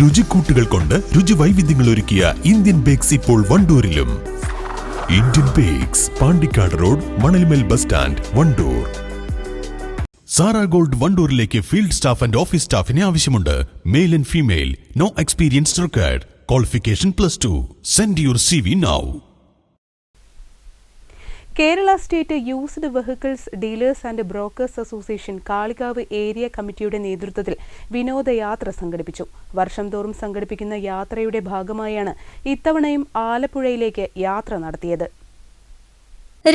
രുചിക്കൂട്ടുകൾ കൊണ്ട് രുചി വൈവിധ്യങ്ങൾ ഒരുക്കിയ ഇന്ത്യൻ ബേക്സ് ഇപ്പോൾ വണ്ടൂരിലും. Indian bakes Pandikkad road Manalmel bus stand Wandoor. Zara gold വണ്ടൂരിലേക്ക് field staff and office സ്റ്റാഫിനെ ആവശ്യമുണ്ട്. Male and female no experience required qualification plus two send your C V now Kerala state used vehicles dealers and brokers association Kalikavu area കമ്മിറ്റിയുടെ നേതൃത്വത്തിൽ വിനോദയാത്ര സംഘടിപ്പിച്ചു. വർഷം തോറും സംഘടിപ്പിക്കുന്ന യാത്രയുടെ ഭാഗമായാണ് ഇത്തവണയും ആലപ്പുഴയിലേക്ക് യാത്ര നടത്തിയത്.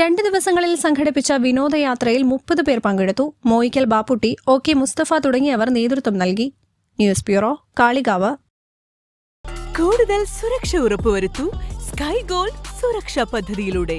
രണ്ട് ദിവസങ്ങളിൽ സംഘടിപ്പിച്ച വിനോദയാത്രയിൽ മുപ്പത് പേർ പങ്കെടുത്തു. മോയിക്കൽ ബാപ്പുട്ടി ഒ കെ മുസ്തഫ തുടങ്ങിയവർ നേതൃത്വം നൽകി. News bureau Kalikavu. കൂടുതൽ സുരക്ഷ ഉറപ്പുവരുത്തു. സ്കൈ ഗോൾഡ് സുരക്ഷാ പദ്ധതിയിലൂടെ.